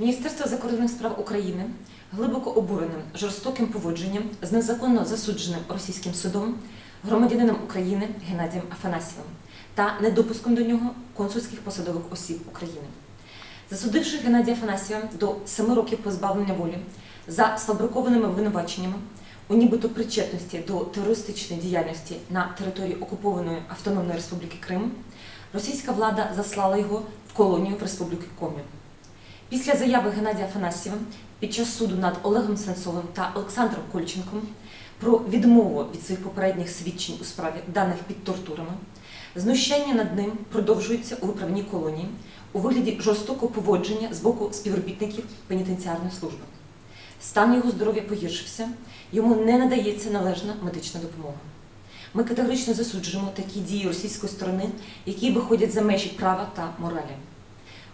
Міністерство закордонних справ України глибоко обурене жорстоким поводженням з незаконно засудженим російським судом громадянином України Геннадієм Афанасьєвим та недопуском до нього консульських посадових осіб України. Засудивши Геннадія Афанасьєва до семи років позбавлення волі за сфабрикованими обвинуваченнями у нібито причетності до терористичної діяльності на території окупованої Автономної Республіки Крим, російська влада заслала його в колонію в Республіки Комі. Після заяви Геннадія Афанасьєва під час суду над Олегом Сенцовим та Олександром Кольченком про відмову від своїх попередніх свідчень у справі даних під тортурами, знущання над ним продовжується у виправній колонії у вигляді жорстокого поводження з боку співробітників пенітенціарної служби. Стан його здоров'я погіршився, йому не надається належна медична допомога. Ми категорично засуджуємо такі дії російської сторони, які виходять за межі права та моралі.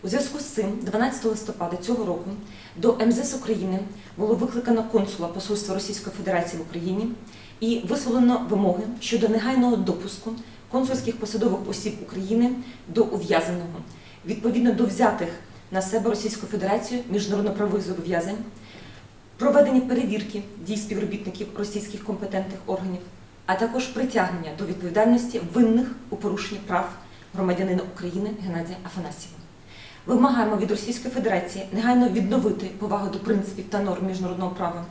У зв'язку з цим, 12 листопада цього року до МЗС України було викликано консула Посольства Російської Федерації в Україні і висловлено вимоги щодо негайного допуску консульських посадових осіб України до ув'язненого відповідно до взятих на себе Російською Федерацією міжнародно-правових зобов'язань, проведення перевірки дій співробітників російських компетентних органів, а також притягнення до відповідальності винних у порушенні прав громадянина України Геннадія Афанасьєва. Вимагаємо від Російської Федерації негайно відновити повагу до принципів та норм міжнародного права,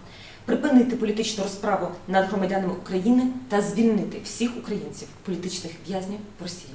припинити політичну розправу над громадянами України та звільнити всіх українців, політичних в'язнів в Росії.